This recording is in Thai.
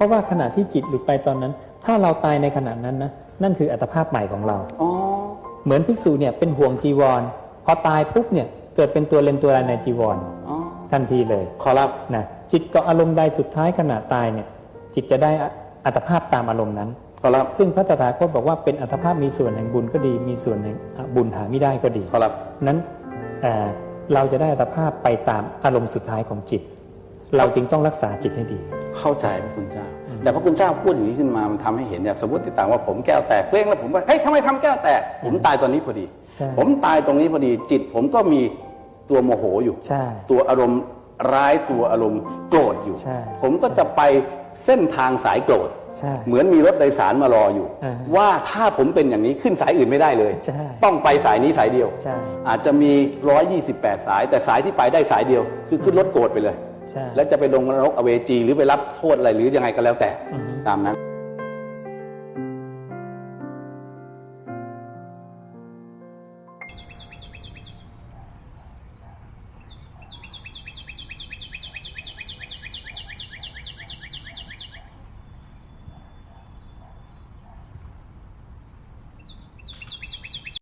ราะว่าขณะที่จิตหลุดไปตอนนั้น ถ้าเราตายในขณะนั้นนะนั่นคืออัตภาพใหม่ของเราอ๋อเหมือนภิกษุเนี่ยเป็นห่วงจีวร พอตายปุ๊บเนี่ยเกิดเป็นตัวเลนตัวอะไรในจีวรอ๋อทันทีเลยขอรับนะจิตก็อารมณ์ใดสุดท้ายขณะตายเนี่ยจิตจะได้อัตภาพตามอารมณ์นั้นขอรับซึ่งพระตถาคตบอกว่าเป็นอัตภาพมีส่วนแห่งบุญก็ดี มีส่วนแห่งอบุญหาไม่ได้ก็ดีขอรับนั้นเอ่อเราจะได้อัตภาพไปตามอารมณ์สุดท้ายของจิต เราจึงต้องรักษาจิตให้ดี เข้าใจพระคุณเจ้า แต่พระคุณเจ้าพูดอย่างนี้ขึ้นมามันทำให้เห็นเนี่ยสมมติต่างว่าผมแก้วแตกเปรี้ยงแล้วผมว่าเฮ้ยทำไมทำแก้วแตกผมตายตอนนี้พอดี ใช่ ผมตายตรงนี้พอดีจิตผมก็มีตัวโมโหอยู่ ใช่ ตัวอารมณ์ร้ายตัวอารมณ์โกรธอยู่ ใช่ผมก็จะไปเส้นทางสายโกรธ ใช่เหมือนมีรถโดยสารมารออยู่ อ่าฮะว่าถ้าผมเป็นอย่างนี้ขึ้นสายอื่นไม่ได้เลย ใช่ต้องไปสายนี้สายเดียว ใช่อาจจะมี 128 สาย แต่สายที่ไปได้สายเดียว คือขึ้นรถโกรธไปเลยใช่ แล้วจะไปลงนรกอเวจี หรือไปรับโทษอะไรหรือยังไงก็แล้วแต่ตามนั้น